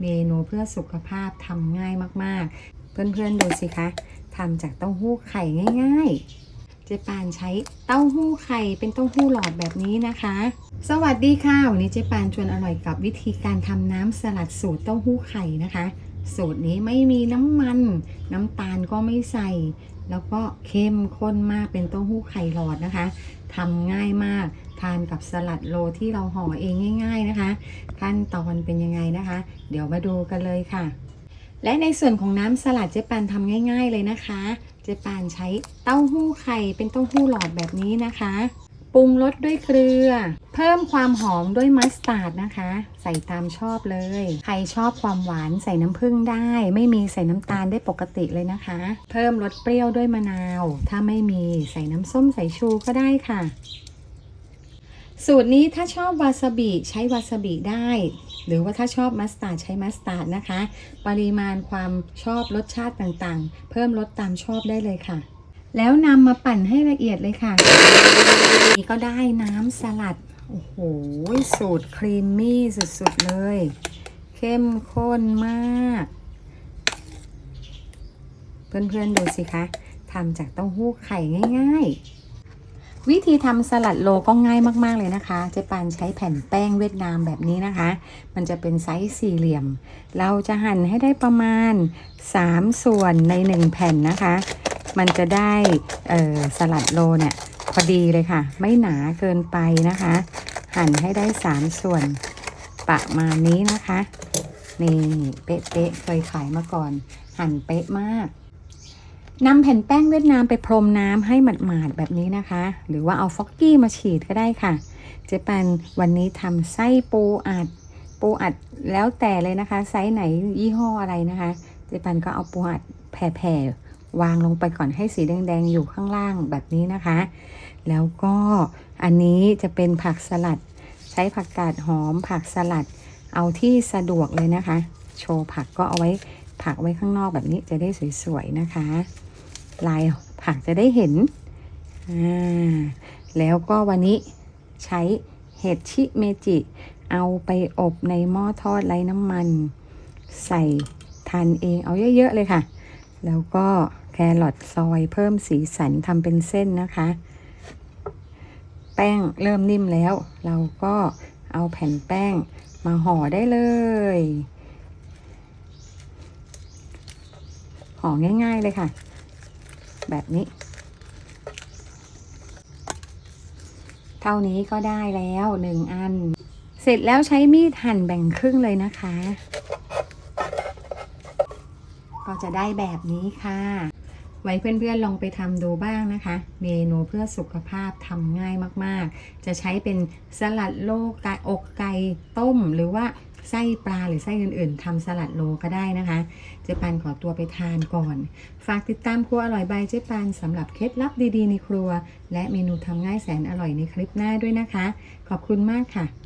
เมนูเพื่อสุขภาพทำง่ายมากๆ เพื่อนๆดูสิคะทำจากเต้าหู้ไข่ง่าย ๆ เจ๊ปานใช้เต้าหู้ไข่เป็นเต้าหู้หลอดแบบนี้นะคะ สวัสดีค่ะวันนี้เจ๊ปานชวนอร่อยกับวิธีการทำน้ำสลัดสูตรเต้าหู้ไข่นะคะ สูตรนี้ไม่มีน้ำมัน น้ำตาลก็ไม่ใส่ แล้วก็เข้มข้นมากเป็นเต้าหู้ไข่หลอดนะคะทำง่ายมาก ทานกับสลัดโลที่เราห่อเองง่าย ๆนะคะ ขั้นตอนเป็นยังไงนะคะ เดี๋ยวมาดูกันเลยค่ะ และในส่วนของน้ำสลัดเจ๊ปานทำง่าย ๆเลยนะคะ เจ๊ปานใช้เต้าหู้ไข่เป็นเต้าหู้หลอดแบบนี้นะคะ ปรุงรสด้วยเกลือ เพิ่มความหอมด้วยมัสตาร์ดนะคะ ใส่ตามชอบเลย ใครชอบความหวานใส่น้ำผึ้งได้ ไม่มีใส่น้ำตาลได้ปกติเลยนะคะ เพิ่มรสเปรี้ยวด้วยมะนาว ถ้าไม่มีใส่น้ำส้มสายชูก็ได้ค่ะ สูตรนี้ถ้าชอบวาซาบิใช้วาซาบิได้ หรือว่าถ้าชอบมัสตาร์ดใช้มัสตาร์ดนะคะ ปริมาณความชอบรสชาติต่างๆ เพิ่มรสตามชอบได้เลยค่ะ แล้วนำมาปั่นให้ละเอียดเลยค่ะ นี่ก็ได้น้ำสลัด โอ้โห สูตรครีมมี่สุดๆเลย เข้มข้นมาก เพื่อนๆดูสิคะทำจากเต้าหู้ไข่ง่าย ๆ วิธีทำสลัดโลก็ง่ายมาก ๆ เลยนะคะ เจ๊ปานใช้แผ่นแป้งเวียดนามแบบนี้นะคะ มันจะเป็นไซส์สี่เหลี่ยม เราจะหั่นให้ได้ประมาณ 3 ส่วนใน 1 แผ่นนะคะ มันจะได้สลัดโลเนี่ยพอดีเลยค่ะ ไม่หนาเกินไปนะคะ หั่นให้ได้ 3 ส่วนประมาณนี้นะคะ นี่เป๊ะๆเคยขายมาก่อน หั่นเป๊ะมาก นำแผ่นแป้งเวียดนามไปพรมน้ำให้หมาดๆแบบนี้นะคะ หรือว่าเอาฟอกกี้มาฉีดก็ได้ค่ะ เจ๊ปันวันนี้ทำไส้ปูอัด ปูอัดแล้วแต่เลยนะคะ ไซส์ไหนยี่ห้ออะไรนะคะ เจ๊ปันก็เอาปูอัดแผ่ๆวางลงไปก่อนให้สีแดงๆ อยู่ข้างล่างแบบนี้นะคะ แล้วก็อันนี้จะเป็นผักสลัด ใช้ผักกาดหอมผักสลัด เอาที่สะดวกเลยนะคะ โชว์ผักก็เอาไว้ผักไว้ข้างนอกแบบนี้จะได้สวยๆนะคะ ลายผักจะได้เห็น แล้วก็วันนี้ใช้เห็ดชิเมจิ เอาไปอบในหม้อทอดไร้น้ำมัน ใส่ทานเองเอาเยอะ ๆ เลยค่ะ แล้วก็แครอทซอยเพิ่มสีสันทำเป็นเส้นนะคะ แป้งเริ่มนิ่มแล้ว เราก็เอาแผ่นแป้งมาห่อได้เลยห่อง่าย ๆ เลยค่ะ แบบนี้ เท่านี้ก็ได้แล้วหนึ่งอัน เสร็จแล้วใช้มีดหั่นแบ่งครึ่งเลยนะคะ ก็จะได้แบบนี้ค่ะ ไว้เพื่อนๆลองไปทำดูบ้างนะคะ เมนูเพื่อสุขภาพทำง่ายมากๆ จะใช้เป็นสลัดโลไก่อกไก่ต้ม หรือว่าไส้ปลาหรือไส้อื่นๆทำสลัดโลก็ได้นะคะ เจ๊ปานขอตัวไปทานก่อน ฝากติดตามครัวอร่อยบายเจ๊ปานสำหรับเคล็ดลับดีๆในครัว และเมนูทำง่ายแสนอร่อยในคลิปหน้าด้วยนะคะ ขอบคุณมากค่ะ